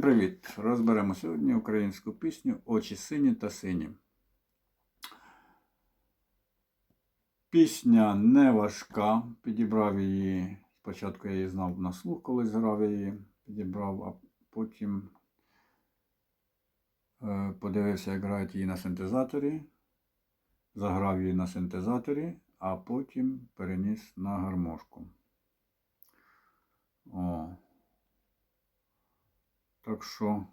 Всім привіт! Розберемо сьогодні українську пісню Очі сині та сині. Пісня не важка. Підібрав її. Спочатку я її знав на слух, коли зграв її, підібрав, а потім е, подивився, як грають її на синтезаторі. Заграв її на синтезаторі, а потім переніс на гармошку. О. Так що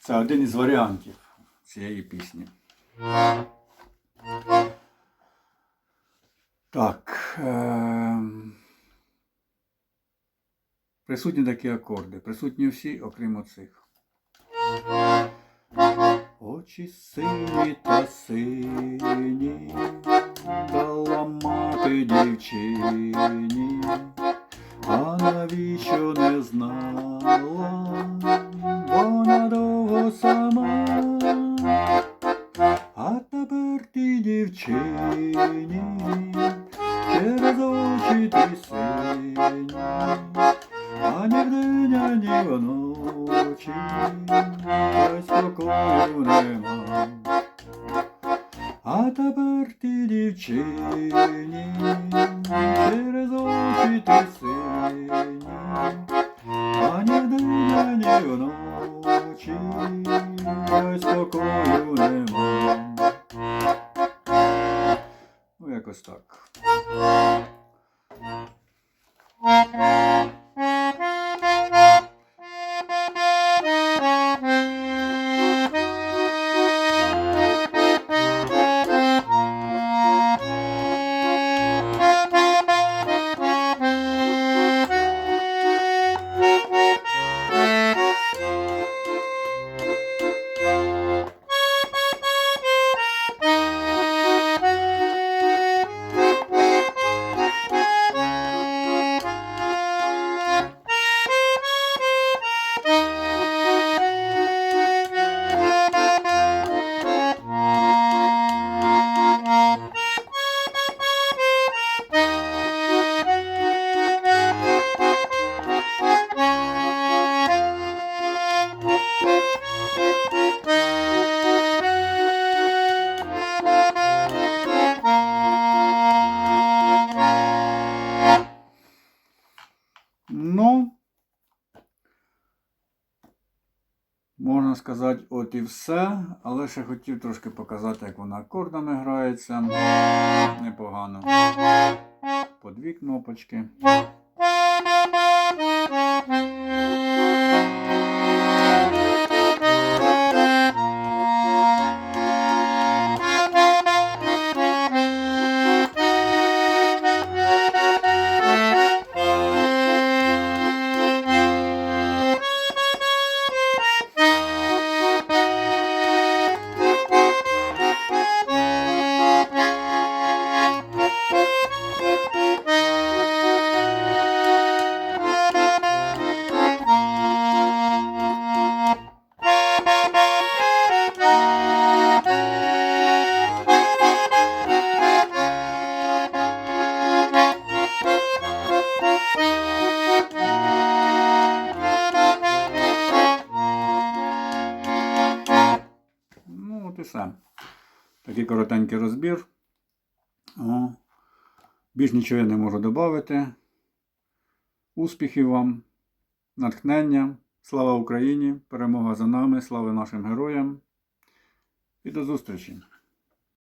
це один із варіантів цієї пісні. Так. Е- присутні такі акорди. Присутні всі, окрім оцих. Очі сині та сині, та ламати дівчині. Дівчині, через очі ти сині, ані вдень, ані вночі, спокою нема. А тепер ти дівчині, через очі ти сині, ані вдень, ані вночі, спокою нема. Якось так. Сказати, от і все. Але ще хотів трошки показати, як вона акордами грається. Непогано. По дві кнопочки. І все. Такий коротенький розбір. О. Більш нічого я не можу додати. Успіхів вам, натхнення. Слава Україні! Перемога за нами, слава нашим героям. І до зустрічі!